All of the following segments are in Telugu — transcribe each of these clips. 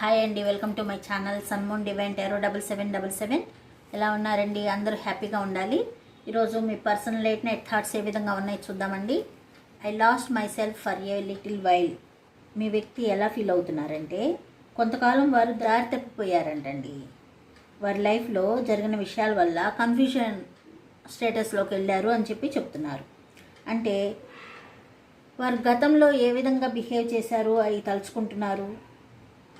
హాయ్ అండి welcome to my channel sun moon divine tarot double seven double seven. ఎలా ఉన్నారండి? అందరూ హ్యాపీగా ఉండాలి. ఈరోజు మీ పర్సనల్ లేట్ నైట్ థాట్స్ ఏ విధంగా ఉన్నాయి చూద్దామండి. I lost my self for a little while. మీ వ్యక్తి ఎలా ఫీల్ అవుతున్నారంటే కొంతకాలం వారు దారి తప్పిపోయారంటండి. వారి లైఫ్లో జరిగిన విషయాల వల్ల కన్ఫ్యూజన్ స్టేటస్లోకి వెళ్ళారు అని చెప్పి చెప్తున్నారు. అంటే వారు గతంలో ఏ విధంగా బిహేవ్ చేశారు అవి తలుచుకుంటున్నారు?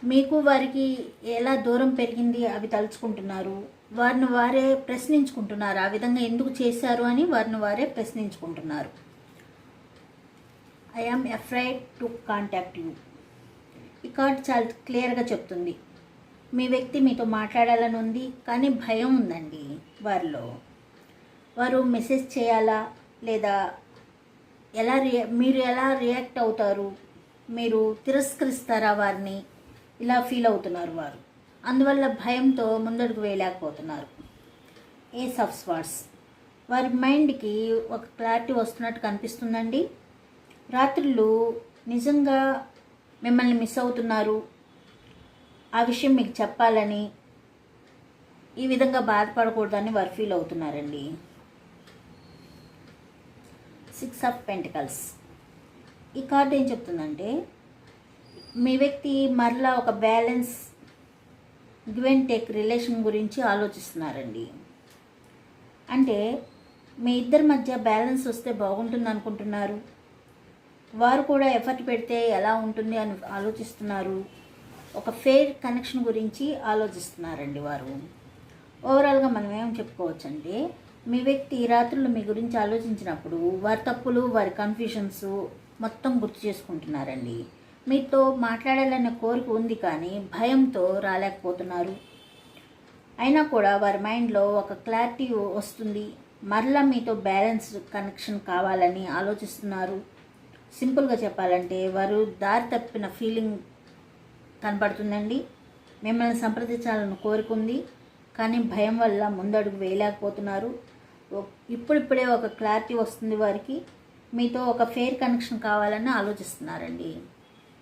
మీకు వారికి ఎలా దూరం పెరిగింది అవి తలుచుకుంటున్నారు? వారిని వారే ప్రశ్నించుకుంటున్నారు? ఆ విధంగా ఎందుకు చేశారు అని వారిని వారే ప్రశ్నించుకుంటున్నారు. I am afraid to contact you ఈ కార్డ్ చాలా క్లియర్గా చెప్తుంది. మీ వ్యక్తి మీతో మాట్లాడాలని ఉంది కానీ భయం ఉందండి వారిలో. వారు మెసేజ్ చేయాలా? లేదా ఎలా రియా మీరు ఎలా రియాక్ట్ అవుతారు? మీరు తిరస్కరిస్తారా వారిని? ఇలా ఫీల్ అవుతున్నారు వారు. అందువల్ల భయంతో ముందడుగు వేయలేకపోతున్నారు. ఏస్ ఆఫ్ స్వార్ట్స్ వారి మైండ్కి ఒక క్లారిటీ వస్తున్నట్టు కనిపిస్తుందండి. రాత్రులు నిజంగా మిమ్మల్ని మిస్ అవుతున్నారు. ఆ విషయం మీకు చెప్పాలని ఈ విధంగా బాధపడకూడదని వారు ఫీల్ అవుతున్నారండి. సిక్స్ ఆఫ్ పెంటికల్స్ ఈ కార్డు ఏం చెప్తుందంటే మీ వ్యక్తి మరలా ఒక balance give and take relation గురించి ఆలోచిస్తున్నారండి. అంటే మీ ఇద్దరి మధ్య బ్యాలెన్స్ వస్తే బాగుంటుంది అనుకుంటున్నారు. వారు కూడా ఎఫర్ట్ పెడితే ఎలా ఉంటుంది అని ఆలోచిస్తున్నారు. ఒక ఫెయిర్ కనెక్షన్ గురించి ఆలోచిస్తున్నారండి వారు. ఓవరాల్గా మనం ఏం చెప్పుకోవచ్చంటే మీ వ్యక్తి రాత్రులు మీ గురించి ఆలోచించినప్పుడు వారి తప్పులు వారి కన్ఫ్యూషన్స్ మొత్తం గుర్తు చేసుకుంటున్నారండి. మీతో మాట్లాడాలనే కోరిక ఉంది కానీ భయంతో రాలేకపోతున్నారు. అయినా కూడా వారి మైండ్లో ఒక క్లారిటీ వస్తుంది. మరలా మీతో బ్యాలెన్స్ కనెక్షన్ కావాలని ఆలోచిస్తున్నారు. సింపుల్గా చెప్పాలంటే వారు దారి తప్పిన ఫీలింగ్ కనపడుతుందండి మిమ్మల్ని సంప్రదించాలని కోరుకుంది కానీ భయం వల్ల ముందడుగు వేయలేకపోతున్నారు. ఇప్పుడిప్పుడే ఒక క్లారిటీ వస్తుంది వారికి. మీతో ఒక ఫెయిర్ కనెక్షన్ కావాలని ఆలోచిస్తున్నారండి.